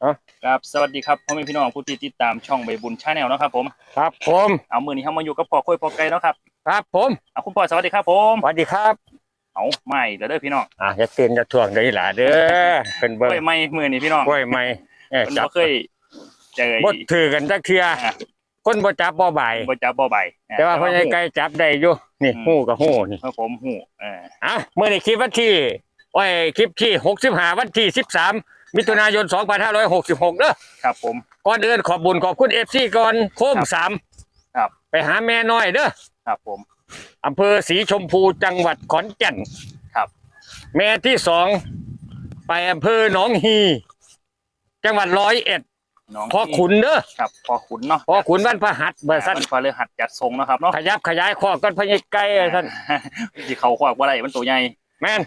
เอ้าครับสวัสดีครับพ่อแม่พี่น้องผู้ที่ติดตามช่องใบบุญชาแนลเนาะครับผมครับผมเอามือนี้เข้ามาอยู่กับพ่อคุยพ่อไก่เนาะครับครับผมเอาคุณพ่อสวัสดีครับผมสวัสดีครับเอาไม่เด้อเด้อพี่น้องอะอย่าเตือนจะถ่วงเด้อหล่ะเด้อเป็นเบิ่งกล้วยไม่มือนี้พี่น้องกล้วยใหม่เอ้ยมันจับบ่เคยเจอบ่ถือกันจักเทื่ออะคนบ่จับบ่บ่ายบ่จับบ่ใบแต่ว่าพ่อใหญ่ไก่จับได้อยู่นี่ฮู้กับฮู้นี่ครับผมหูเอออะมื้อนี้คลิปวันที่โอ้ยคลิปที่65วันที่13มิ ถุนายน 2566เด้อครับผม ก่อนอื่นขอบบุญขอบคุณ FC ก่อนโคมครับสามครับ ไปหาแม่น้อยเด้อครับผมอำเภอศรีชมพูจังหวัดขอนแก่นครับ แม่ที่สองไปอำเภอหนองฮี จังหวัดร้อยเอ็ดน้องพ่อขุนเด้อครับพ่อขุนเนาะพ่อขุนบ้านพระหัตถ์เบอร์สั้นมันพอเลยหัดจัดทรงเนาะครับเนาะขยับขยายข้อกันพญไก่ท่านที่เขาควักว่าอะไรมันตัวใหญ่แม่น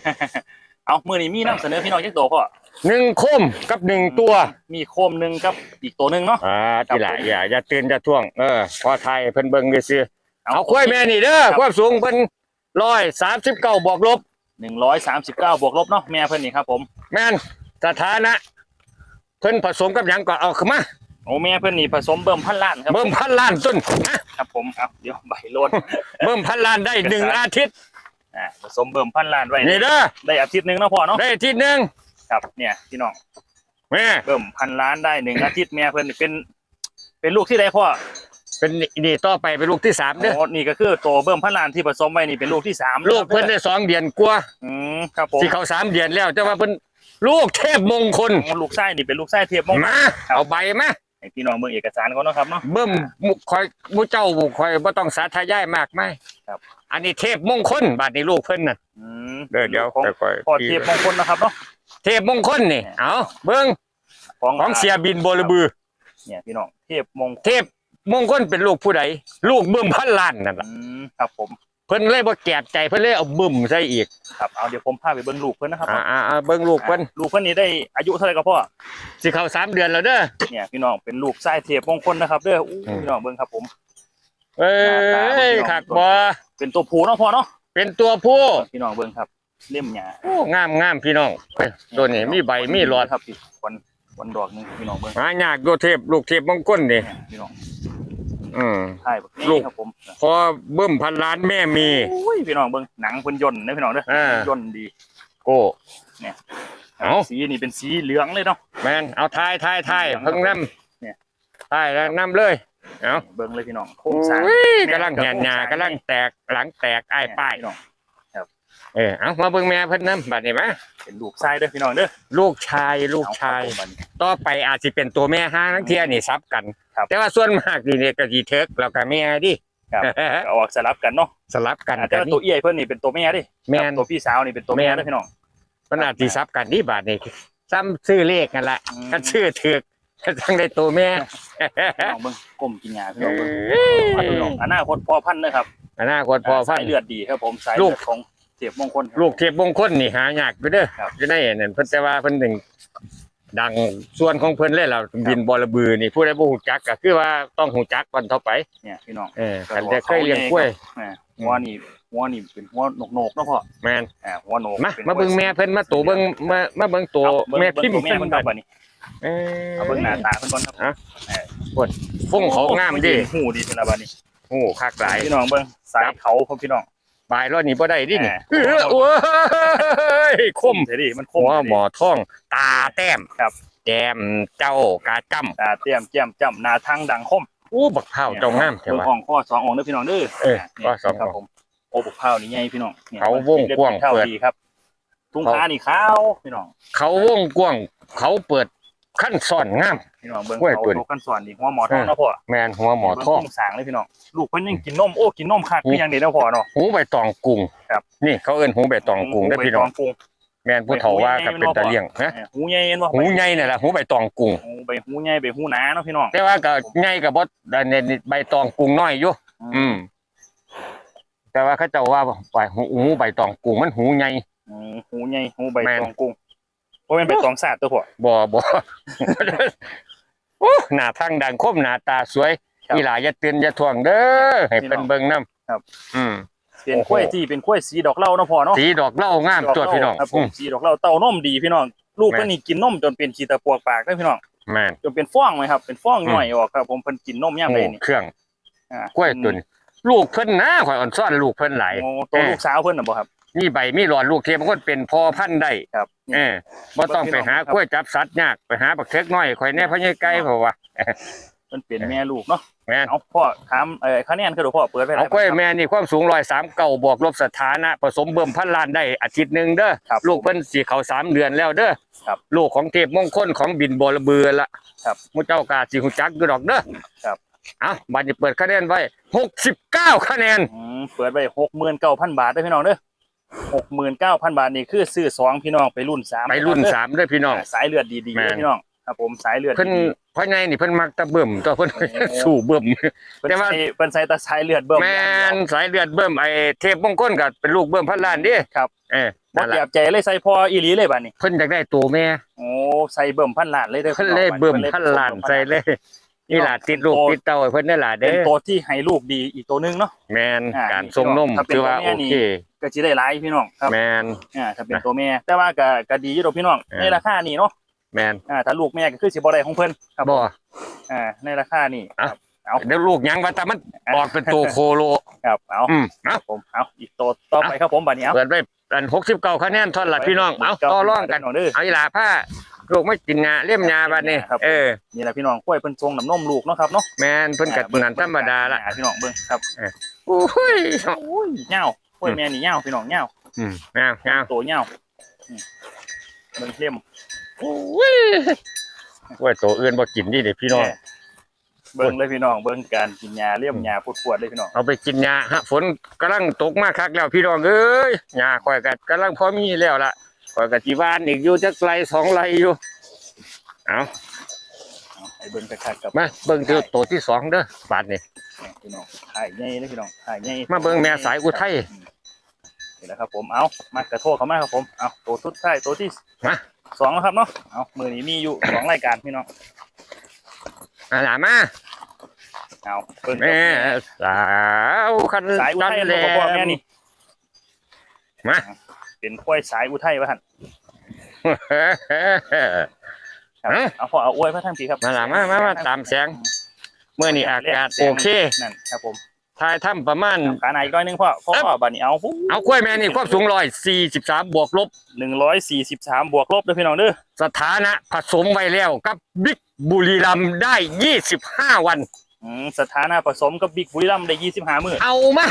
เอามือนี้มีนํเสนอพี่น้องจักตัวพ่อ หนึ่งคมกับหนึ่งตัว มีโคมหนึงกับอีกตัวหนึงเนาะอ่าครับทีหละผมอย่าอย่าตื่นอย่าท่วง เออ พอไทยเพิ่นเบิ่งด้วยซื้อเอาเอาคุ้ยแม่นี่เด้อครับความสูงเพิ่นร้อยสามสิบเก้าบวกลบ139บวกลบเนาะแม่เพิ่นนี่ครับผม แม่นสถานะ เพิ่นผสมกับหยังก่อนเอาขึ้นมาโอ้แม่เพิ่นนี่ผสมเบิ่มพันล้านครับเบิ่มพันล้านต้นนะครับผมเอาเดี๋ยวใบโลนเบิ่มพันล้านได้หนึ่งอาทิตย์อ่าผสมเบิ่มพันล้านไว้นี่เด้อได้อาทิตย์หนึงเนาะพ่อเนาะได้อาทิตย์หนึ่ง ครับเนี่ยพี่น้องแม่เบิ่มพันล้านได้หนึ่งอาทิตย์แม่เพิ่นนี่เป็น เป็นลูกที่ใดพ่อเป็นนี่ต่อไปเป็นลูกที่สามเด้อโอ้นี่ก็คือโตเบิ่มพันล้านที่ผสมไว้นี่เป็นลูกที่สามลูกเพิ่นได้สองเดือนกว่าอืมครับผมที่เขาสามเดือนแล้วแต่ว่าเพิ่นลูกเทพมงคลโอ้ลูกไส้นี่เป็นลูกไส้เทียบมงคลมาเอาใบมาให้พี่น้องเบิ่งเอกสารเขาเนาะครับเนาะเบิ่มมุคอยมุเจ้าคอยบ่ต้องสาธยายมากมายครับ อันนี้เทพมงคลบาดนี้ลูกเพิ่นน่ะอืมเดี๋ยวเดี๋ยวของค่อยพ่อเทียบมงคลนะครับเนาะ เทพมงคลนี่ เอาเบิ่งของของเสียบินบรบือ เนี่ยพี่น้องเทียบมงคลเทพมงคลเป็นลูกผู้ใดลูกเบิ่มพันล้านนั่นล่ะอืมครับผมเพิ่นเลยบ่แกบใจเพิ่นเลยเอาบึ้มใส่อีกครับเอาเดี๋ยวผมพาไปเบิ่งลูกเพิ่นนะครับอ่าอ่าอ่าเบิ่งลูกเพิ่นลูกเพิ่นนี่ได้อายุเท่าไหร่ครับพ่อสิเข้าสามเดือนแล้วเด้อเนี่ยพี่น้องเป็นลูกไส้เทียบมงคลนะครับเด้ออู้อืมพี่น้องเบิ่งครับผม เอ้ยคักบ่เป็นตัวผู้เนาะพ่อเนาะเป็นตัวผู้พี่น้องเบิ่งครับ เล่มหญ้าโอ้งามงามพี่น้องเฮ้ยตัวนี้มีใบมีหลอดครับพี่ควันควันดอกหนึงพี่น้องเบิ่งหายากโยเทพลูกเทพมงคลนี่เนี่ยพี่น้องอืม ใช่บักนี่ลูกครับผมพอเบิ่มพันล้านแม่มี อุ้ยพี่น้องเบิ่งหนังเพิ่นย่นนะพี่น้องเด้ออ่าย่นดีโก้เนี่ยเอา สีนี่เป็นสีเหลืองเลยเนาะ แมนเอาทายทายทายเหลืองเพิ่งน้เนี่ยำทายแล้วน้ำเลย เอาเบิ่งเลยพี่น้องโครงสร้างอุ้ยกำลังแหนหยากำลังแตกหลังแตกไอ้ายป้ายพี่น้อง เออเอามาเบิ่งแม่เพิ่นน้ำบัดนี้มาเป็นลูกไส้เด้อพี่น้องเด้อลูกชายลูกเอชายครับผมบัดนี้ ต่อไปอาจจะเป็นตัวแม่ห้างทั้งเทียนี่ซับกัน ครับแต่ว่าส่วนมากนี่เนี่ยก็สิเทิกแล้วก็แม่ดิ ครับก็เอาออกสลับกันเนาะสลับกันแต่กันว่านี่ตัวเอี้ยเพิ่นนี่เป็นตัวแม่ดิแม่น ครับตัวพี่สาวนี่เป็นตัวแม่แม่นเด้อพี่น้อง มันอาจสิซับกันนี่บาดนี้ซ้ำชื่อเลขกันละอืม ถ้าชื่อถึกก็ต้องได้ตัวแม่พี่น้องเบิ่งก้มกินหญ้าพี่น้องเบิ่งเอ้ยพี่น้องอนาคตพ่อพันธุ์นะครับอนาคตพอพันสายเลือดดีครับผมสายลูเลืก อดของ เสียบมงคลครับ ลูกเทพมงคลนี่หายากอยู่เด้อครับ อยู่ในนั่นเพิ่นแต่ว่าเพิ่นหนึ่งดังส่วนของเพิ่นเลยล่ะบินบอระบือนี่ผู้ใดบ่ฮู้จักก็คือว่าต้องฮู้จักวันต่อไปเนี่ยพี่น้อง เออคันจะเคยเลี้ยงกล้วยอ่าหัวนี่หัวนี่เป็นหัวโหนกๆเนาะพ่อแม่นอ่าหัวโหนกมาป็นมาเบิ่งแม่เพิ่นมาตัวเบิ่งมามาเบิ่งตัวเอาเบิ่งแม่เบิ่พิงมพ์ตัวแม่เพิ่นเพิ่นครับบัดนี้เออเอาเบิ่งหน้าตาเพิ่นก่อนครับอะฟงเขางามดิหูดีเป็นละบัดนี้โอ้คักหลายพี่น้องเบิ่งสายเขาครับพี่น้อง บายแล้วนี่บ่ได้ดินี่อ่าเออโอ้ยคมเท่ดิมันคมหัวเท่ดิหมอทอง ตาแต้มครับแก้มเจ้ากาจ้ำตาเตรียมแก้มจ้ำหน้าทางดังคมอู้บักเผาเจ้างามแท้เบิ่งว่าอ่องข้อสองอ่องเด้อพี่น้องเด้อเออข้อสองครับผมโอ้บุกเผานี่ใหญ่พี่น้องนี่ยเขาวงกว้างเท่าเปิดดีครับทุ่งขานี่ขาวพี่น้อง เขาวงกว้างเขาเปิด ขั้นซ่อนงาม พี่น้องเบิ่งกล้วยเขาตัวนี้ เขากันสอนดีหัวหมอทองเนาะพ่อแมนหัวหมอทอง เบิ่ทุ่สางเลยพี่น้องลูกเพิ่นยังกินนมโอ้กินนมคักคือหยังเด็ดเนาะพ่อเนาะ หูใบตองกุ้งครับ นี่เขาเอิ้นหูใบตองกุ้งได้อพี่น้องหูใบตกุ้ง แมนผู้เฒ่าว่ากับเป็นตะเลี่ยงนะเออหูใหญ่เห็นบ่หูใหญ่นี่แหละหูใบตองกุ้งหูใบหูใหญ่ใบหูหนาเนาะพี่น้องแต่ว่าก็ใหญ่กับบ่อันนี้ใบตองกุ้งน้อยอยู่อืม แต่ว่าเขาเจ้าว่าไปหูหูใบตองกุ้งมันหูใหญ่ อืมหูใหญ่หูใบแม่น ตองกุ้ง บ่แม่นใบตองสาดตัวพ่อบ่บ่โอ้หน้าทางดังคมหน้าตาสวยครับอีหลาอย่าเตือนอย่าถ่วงเด้อให้พี่น้เพิ่องนเบิ่งนํครับ อืมเป็นโอ้โหกล้วยที่เป็นกล้วยสีดอกเหล้าเนาะพ่อเนาะสีดอกเหล้างามตัวพี่น้องครับผอืมมสีดอกเหล้าเต้านมดีพี่น้องลูกแม่นเพิ่นนี่กินนมจนเป็นขี้ตะปวกปากเด้อพี่น้องแม่นจนเป็นฟ้องไหมครับ เป็นฟ้องอืมหน่อยออกครับ ผมเพิ่นกินนมย่างโอ้เลยนี่เครื่องอ่ากล้วยตุนลูกเพิ่นนะข่อยอ่อนซ่อนลูกเพิ่นหลายโอ้ตัวลูกสาวเพิ่นน่ะบ่ครับ มีใบมีหลอดลูกเทียมก็เป็นพอพันธุ์ได้ครับ เออบ่ต้องไปหากล้วยจับสัตว์ยากไปหาบักเทกน้อยข่อยแน่พ่อใหญ่ไก่เพราะว่าเพิ่นเป็นแม่ลูกเนาะแม่นเอาพ่อถามเอ่อคะแนนคือพ่อเปิดไปเอากล้วยแม่นี่ความสูง103เก่าบวกลบสถานะผสมเบิ่มพันล้านได้อาทิตย์หนึงเด้อครับลูกเพิ่นสิเข้าสามเดือนแล้วเด้อครับลูกของเทพมงคลของบินบรเบือละครับหมู่เจ้ากาสิฮู้จักอยู่ดอกเด้อครับเอ้าบัดนี้เปิดคะแนนไว้69คะแนนอืมเปิดไป69,000บาทเด้อพี่น้องเด้อ 69,000บาทนี่คือซื้อสองพี่น้องไปรุ่นสามไปรุ่นเด้อสามเด้อพี่น้อง สายเลือดดีๆแม่นเด้อพี่น้องครับผมสายเลือดเพิ่นดีเพราะไงนี่เพิ่นมักแตะเบิ่มตัวเพิ่นโอ้สู้เบิ่มๆเพิ่นแต่ว่าใส่เพิ่นใส่แตาสายเลือดเบิ่มแม่นสายเลือดเบิ่มไอ้เทพมงคลก็เป็นลูกเบิ่มพันล้านเดิครับเออบ่นั่นเกีล่ะยบใจเลยใส่พออีหลีเลยบัดนี้เพิ่นอยากได้ตัวแม่โอ้ใส่เบิ่มพันล้านเลยเด้อเพิ่นเลยเบิ่มพันล้านใส่เลย นี่ล่ะติดลูกติดเต้าให้เพิ่นได้ล่ะเป็เด้นอตัวที่ให้ลูกดีอีกตัวหนึงเนาะ แม่นอ่าการส่งนมถ้าเป็นคือว่าตัวแม่โอนี่ เคก็สิได้หลายพี่น้องครับแม่นอ่าถ้าเป็นตัวแม่ แต่ว่าก็ก็ดีอยู่ดอกพี่น้องเออ ในราคานี้เนาะแม่นอ่าถ้าลูกแม่ก็คือสิบ่ได้ของเพิ่นครับบ่ อ่าในราคานี้อะ ครับ เอา เดี๋ยวลูกหยังว่าแต่มันออกเป็นตัวโคโล ครับเอาอืมเอ้าผมเอาอีกตัวต่อไปครับผมบัดนี้เอา เปิดไว้ อัน69คะแนนเท่านั้นล่ะพี่น้อง เอ้าต่อรองกันพี่น้องเด้อเอาอีหล่าผ้าลูกไม่กินงาเลี่ยมงาบัดนี้ครับเออ นี่แหละพี่น้องกล้วยเพิ่นทรงน้ำนมลูกเนาะครับเนาะ แม่นเพิ่นก็อ่าเบิ่งนั่นธรรมดาละอ่พี่น้องเบิ่งครับโอ้ยโอ้ยเหย้ากล้วยแม่นี่เหย้าพี่น้องเหย้าอืมงามงามตัวเหย้าอืมเบิ่งเข้มโอ้ยว่าตัวอื่นบ่กินนี่เด้พี่น้องแเบิ่งเลยพี่น้องเบิ่งการกินยาเลี่ยมยาปวดๆเลยพี่น้องเอาไปกินยาฮะฝนกำลังตกมาคักแล้วพี่น้องเอ้ยยาข่อยก็กำลังพอมีแล้วล่ะข่อยก็สิหวานอีกอยู่จักไรสองไรอยู่เอาเอาให้เบิ่งคักๆกับมาเบิ่งตัวตัวที่สองเด้อบาดนี้พี่น้องถ่ายใหญ่เลยพี่น้องถ่ายใหญ่มาเบิ่งแม่สายอุทัยอืมนี่แหละครับผมเอามากระโทษเขามาครับผมเอาตัวสุดท้ายตัวที่มาสองแล้วครับเนาะเอามือนี้มีอยู่สองรายการพี่น้อง อาล่ะมาเอาเบิ่งแม่สาวคันสายอุทัยจันแล้แลวพ่อแม่นี่มาเป็นกล้วยสายอุทัยวะท่านครับเอ้าเอาพอเอาอวยพระท่านพี่ครับมาล่ะมามามาตามแสงเมื่อนี้อากาศโอเคนั่นครับผมทายถ้ำประมาณขาไหนอีกร้อยหนึงพ่อพ่อครับบัดนี้เอาปุ๊บเอากล้วยแม่นี่ความสูงร้อยสี่สิบสามบวกลบหนึ่งร้อยสี่สิบสามบวกลบเด้อพี่น้องเด้อสถานะผสมไว้แล้วกับบิ๊ก บุรีรัมย์ได้ยี่สิบห้าวัน อืมสถานะผสมกับบิ๊กบุรีรัมย์ได้ยี่สิบห้ามื้อเอามา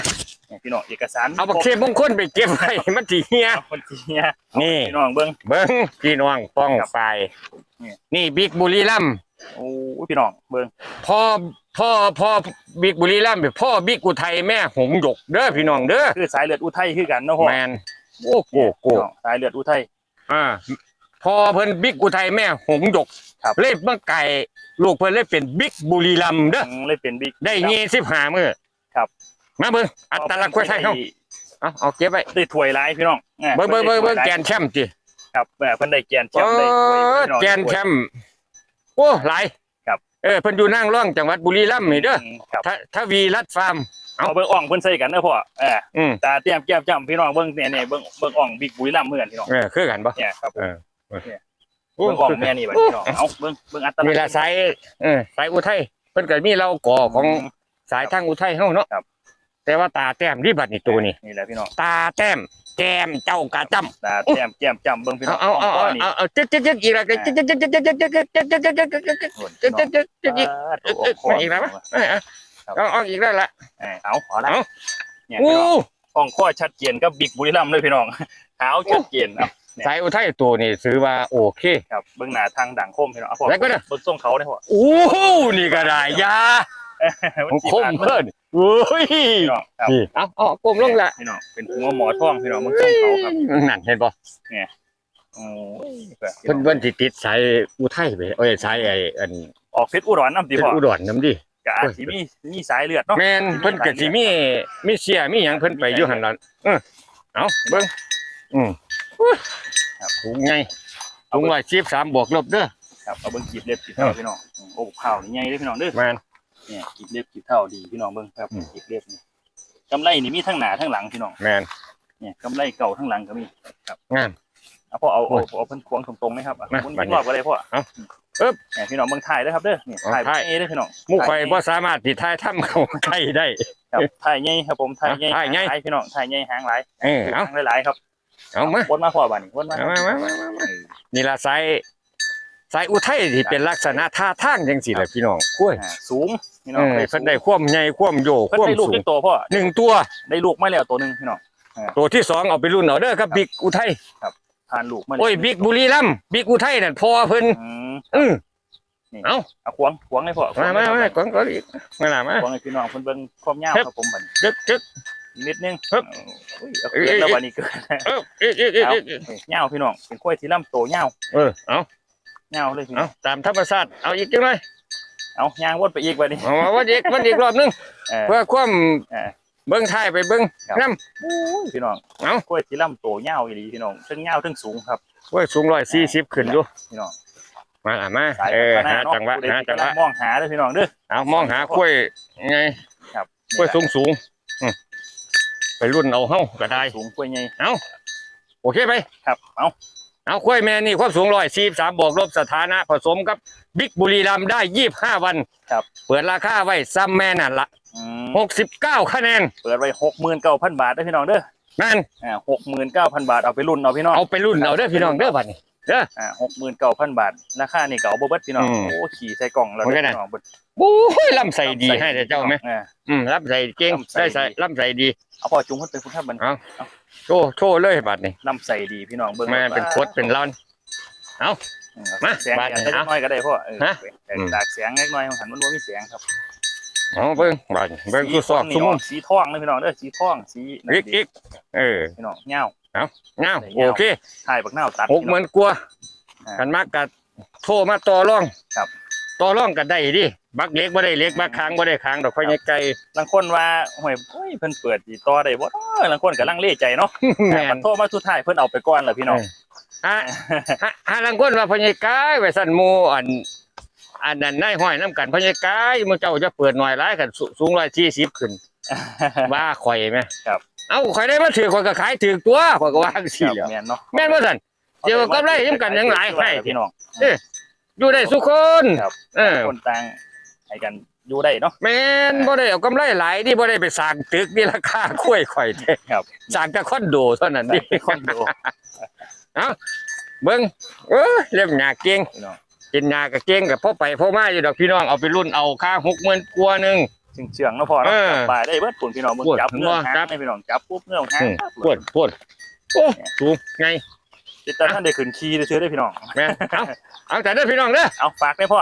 เนี่ยพี่น้องเอกสารเอาบักเทมงคลไปเก็บไว้ มันทีเฮีย เอาคนที่เนี่ยนี่ พี่น้องเบิ้ง เบิ้งพี่น้องป้องครับไปนี่ นี่บิ๊กบุรีรัมย์โอ้ยพี่น้องเบิ้งพ่อพ่อพ่อบิ๊กบุรีรัมย์พ่อบิ๊กอุทัยแม่หงหยกเด้อพี่น้องเด้อคือสายเลือดอุทัยคือกันเนาะพ่อแมนโอ้โกโกพี่น้องสายเลือดอุทัยอ่า พ่อเพิ่นบิ๊กอุทัยแม่หงหยกครับ เล่เมื่อไก่ลูกเพิ่นเลยเป็นบิ๊กบุรีรัมย์เด้ออืมเลยเป็นบิ๊ก ได้ยี่สิบห้ามื้อครับ มาเบิ่งอัตลักษณ์กล้วยไทยเฮาเอาเอาเก็บไว้ได้ถ้วยหลายพี่น้องแหม่เบิ่งเบิ่งเบิ่งเบิ่งได้แกถ้วยหลายนแชมป์จิครับแหม่เพิ่นได้แกนแชเอมป์ได้ถ้วยอพี่น้องแกนแชมป์โอ้หลายครับ เออเพิ่นอยู่นั่งร่องจังหวัดบุรีรัมย์นี่เด้อมครับทะทวีรัตน์ฟาร์ม เอา เอาเบิ่งอ่องเพิ่นใส่กันเด้อพ่อเอออืมตาเตรียมแก้มจ้ำพี่น้องเบิ่งเนี่ยเนี่ยเบิ่งเบิ่งอ่องบิ๊กบุรีรัมย์เหมือนกันพี่น้องเออคือกันบ่เนี่ยครับผมเออเนี่ย โอ้เบิ่งอ่องแม่นี่บัดพี่น้องเอาเบิ่งเบิ่งอัตลักษณ์นี่ละสายเออสายอุทัยเพิ่นก็มีเราก่อของสายทางอุทัยเฮาเนาะครับแต่ว่าตาแต้มนี่บัดนี่ตัวนี้ นี่แหละพี่น้องตาแต้มแก้มเจ้ากะจ้ำ ตาแต้มแก้มจ้ำเบิ่งพี่น้เอาองเอาเอาพ่เอานี่เอาเอาจึ๊กจึ๊กจึ๊กอีกแล้วก็จึ๊กจึ๊กจึ๊กจึ๊กจึ๊กจึ๊กจึ๊กจึ๊กจึ๊กจึ๊กจึ๊กจึ๊กจึ๊กจึ๊กโอ้ยจึ๊พี่กน้จึ๊อกงจึ๊กจึ๊กอีกอ่าตัวเอ๊ะอ่องมาอีกแล้วคมั้ยเออเอาเอาอีกแล้วล่ะเออเอาเอาละเอาเนี่ยโอ้พี่น้องอ่องข้อชัดเจนกับบิ๊กบุรีรัมย์เลยพี่น้องขาวชัดเจนเอา สายอุทัยตัวนี้ถือว่าโอเค ครับเบื้องหน้าทางด่างคมพี่น้องเอาพอแล้วก็เนี่ยเบื้องส่งเขาได้พอโอ้โหนี่ก็ได้ยาคมเพิ่นโอ้ยพี่น้องครับนี่เอาเอากลมลงละพี่น้องเป็นหัวหมอท่องพี่น้องเบื้องส่งเขาครับนั่นเห็นบ่โอ้ยเพิ่นเพิ่นสิติดสายอุทัยไปเอ้ยสายไอ้อันออกเพชรอุดรน้ำดีเป็นพออุดรนำดิกะอาจสิมีมีสายเลือดเนาะแม่นเพิ่นก็สิมีมีเสียมีหยังเพิ่นไปอยู่หั่นล่ะเออเอาเบิ่งอืม ครับถุงใหญ่ถุง113บวกลบเด้อครับเอาเบื้องกีบเล็บกีบเท่าพี่น้องโอ้ข้าวนี่ใหญ่เลยพี่น้องเด้อแม่นเนี่ยกีบเล็บกีบเท่าดีพี่น้องเบิ่งครับอืมกีบเล็บนี่กำไรนี่มีทั้งหน้าทั้งหลังพี่น้องแม่นเนี่ยกำไรเก่าทั้งหลังก็มีครับงามเอาพ่อเอาโอ้เอายเอาเพิ่นควงตรงๆไหมครับอะมาคุณบัดนี้รอบก็ได้พ่อเอาเอิบเนี่ยพี่น้องเมืองไทยเด้อครับเด้อนี่อ๋อไทยไทยเอเด้อพี่น้องหมู่ข่อยไทบ่สามารถสิทายถ้ำเข้าใกล้ได้ครับไทยใหญ่ครับผมไทยใหญ่ไทยใหญ่หางลายพี่น้องไทยใหญ่หางหลายเออเอาหางหลายๆครับ เอามาวนมาพ่อบ้านนี่วนมาเอามามามามามานี่ล่ะสายสายอุทัยที่เป็นลักษณะท่าทางจังซี่แหละพี่น้องกล้วยอ่าสูงพี่น้เอองอได้เพิ่นได้ความใหญ่ความโยเพิ่นความได้ลูกสูงอีกตัวพ่อหนึ่งตัวได้ลูกมาแล้วตัวหนึงพี่น้องตัวที่สองเอาไปรุ่นเอาเด้อครับบิ๊กอุทัยทานลูกมาแล้วโอ้ยบิ๊กบุรีรัมย์บิ๊กอุทัยนั่นพ่อเพิ่นอืมอือนี่เอาเอาขวางขวางให้พ่อมามามาก่อนก่อนอีกมาล่ะมาขวางให้พี่น้องเพิ่นเบิ่งความยาวเฮ็บครับผมบัดนี้จึ๊กจึ๊กอีก นิดนึงเฮ็บอุ้ยเอาเกินแล้วบัดนี้เกินเอ้าเอ๊ะเอ๊ะเอ๊ะเอาเอ๊ะนี่ยาวพี่น้องเป็นกล้วยที่ลำโตยาวเออเอายาวเลยพี่น้เอาองตามธรรมชาติเอาอีกจังเลยเอายางวนไปอีกบัดนี้ เอาวันอีกวันอีกรอบนึงเออ เพื่อความเออ เบิ้งท้ายไปเบิ้งครับ น้ พี่น้องเอากล้วยที่ลำโตยาวอีหลีพี่น้องทั้งยาวทั้งสูงครับำว่าสูงร้อยสี่สิบขึ้นอยู่พี่น้องมาล่ะมาสายเออพัฒนาหาเนาะจังหวะผู้ใดหาที่จังหกำลัวะงมองหาเด้อพี่น้องเด้อ เอามองหากล้วยไงครับกล้วยสูงสูงอืม ไปรุ่นเอาเฮ้าก็ได้สูงกล้วยใหญ่เอาโอเคไหมครับเอาเอากล้วยแม่นี่ความสูงร้อยสี่สามบวกลบสถานะ ผสมกับบิ๊กบุรีรัมย์ได้ยี่บห้าวันครับเปิดราคาไว้ซ้ำแม่นั่นละอืมหกสิบเก้าคะแนน เปิดไว้หกหมื่นเก้าพันบาทเด้อพี่น้องเด้อนั่นอ่าหกหมื่นเก้าพันบาทเอาไปรุ่นเอาพี่น้องเอาไปรุ่นเอาเด้อพี่น้องเด้อบัดนี้ อ่าหกหมื่นเก้าพันบาทราคานี่ก็เอาบ่เบิดพี่น้องอืม โอ้ขี่ใส่กล่องแล้วมันก็เด้อได้พี่น้องเบิดโอ้ยลำใส่ดีให้แต่เจ้าไหมอ่าอืมลำใส่เก่งลำใส่ได้ใส่ดี ลำใส่ดี เอาพ่อจุงเพิ่นเป็นผู้ทับมันโชว์โชว์เลยบัดนี้ลำใส่ดีพี่น้องเบิ่งแม่เป็นโคตรเป็นร้อน อืมาแสงบาดแดนี้ดสักเอาน้อยก็ได้พ่อเออฮะแต่อืมตากแสงเล็กน้อยมันหันมันบ่มีแสงครับอ๋อเบิ่งบัดนี้เบิ่งกูซอกนี่ซุมุมกสีทองนะพี่น้องเด้อสีทองสีนั่นอีกดีอีกเออพี่น้องเงา เงาได้เงาโอเคถ่ายบักหน้าวตัดหกหมื่นกว่าอ่ากันมากกัโทรมาต่อรองครับต่อรองกันได้ดิบักเล็กบ่ได้เล็กบักค้างบ่ได้ค้างดอกค่อยใหญ่ไกลบางคนว่าโอ้ยโอ้ยเพิ่นเปิดสิต่อได้บ่เนาะบางคนก็ลังเลใจเนาะแม่มันนโทรมาสุดท้ายเพิ่นเอาไปก่อนแล้วพี่น้องฮะฮะฮะลังคนว่าพ่อใหญ่กายไว้สั่นหมู่อันอันนั้นนายห้อยน้ำกันพ่อใหญ่กายมื้อเจ้าจะเปิดหน่อยหลายกันสูสูง140ขึ้นว่าข่อยไหมครับ เอ้าข่อยได้มาถือข่อยก็ขายถือตัวข่อยก็ว่าจังซี่แหล้วแม่นเนาะแม่นบ่ซั่นเดี๋ยวกำไรยังกันยังหลายให้พี่น้องอยู่ได้สุคนครับเออคนต่างให้กันอยู่ได้เนาะแม่นบ่ได้เอากำไรหลายนี่บ่ได้ไปสร้างตึกนี่ราคาคุ้ยข่อยแท้ครับสร้างแต่คอนโดเท่านั้นดิคอนโดเบิ่งเออเล่มหญ้าเก่งพี่น้องกินหญ้าก็เก่งก็พอไปพอมาอยู่ดอกพี่น้องเอาไปรุ่นเอาค่า60,000กว่าหนึงซึ่ง เชื่องเนาะพอเนาะเออ จับปลายได้เบิดปุ่นพี่น้องมึงปวดจับเนื้อหัวหางจับให้พี่น้องจับปุ๊บเนื้อหางอืมปวดปวดโอ้สูงไงติดตามท่านได้ขึ้นขี่ได้ซื้อได้พี่น้อง แม่นเอาเอาแต่เด้อพี่น้องเด้อเอาฝากได้พ่อ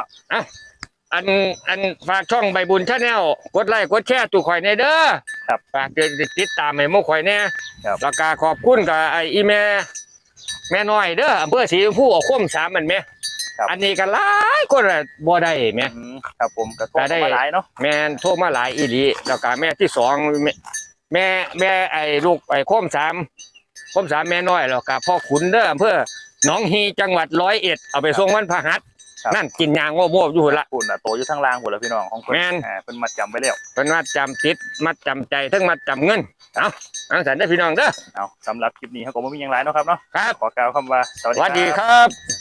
อันอันฝากช่องใบบุญชาแนลกดไลค์กดแชร์ตู่ข่อยในเด้อครับฝากติดตามให้หมู่ข่อยแน่ครับ แล้วก็ขอบคุณกับไอ้อีแม่แม่น้อยเด้ออำเภอศรีชมพูเอาคมสามมันแม่ อันนี้ก็หลายคนละบ่ได้แม่ อืมครับผมกระทบแต่ได้ มาหลายเนาะแม่นโทรมาหลายอีหลีแล้วก็แม่ที่สองแม่แม่แม่ไอ้ลูกไอ้คมสามคมสามแม่น้อยแล้วก็พ่อขุนเด้ออำเภอหนองฮีจังหวัดร้อยเอ็ดเอาไปส่งวันพฤหัสนั่นกินยางโง่ๆอยู่หั่นละปุ่นอะโตอยู่ทางล่างพุ่นแล้วพี่น้องของเพิ่นแม่น อ่าเพิ่นมาจำไว้แล้วเป็นมัดจำติดมัดจำใจทั้งมัดจำเงินเอาอังสันได้อพี่น้องเด้อเอาสำหรับคลิปนี้เขาก็บ่มีหยังหลายเนาะครับเนาะครับขอกล่าวคำว่าสวัสสวัสดีดีครับ ครับ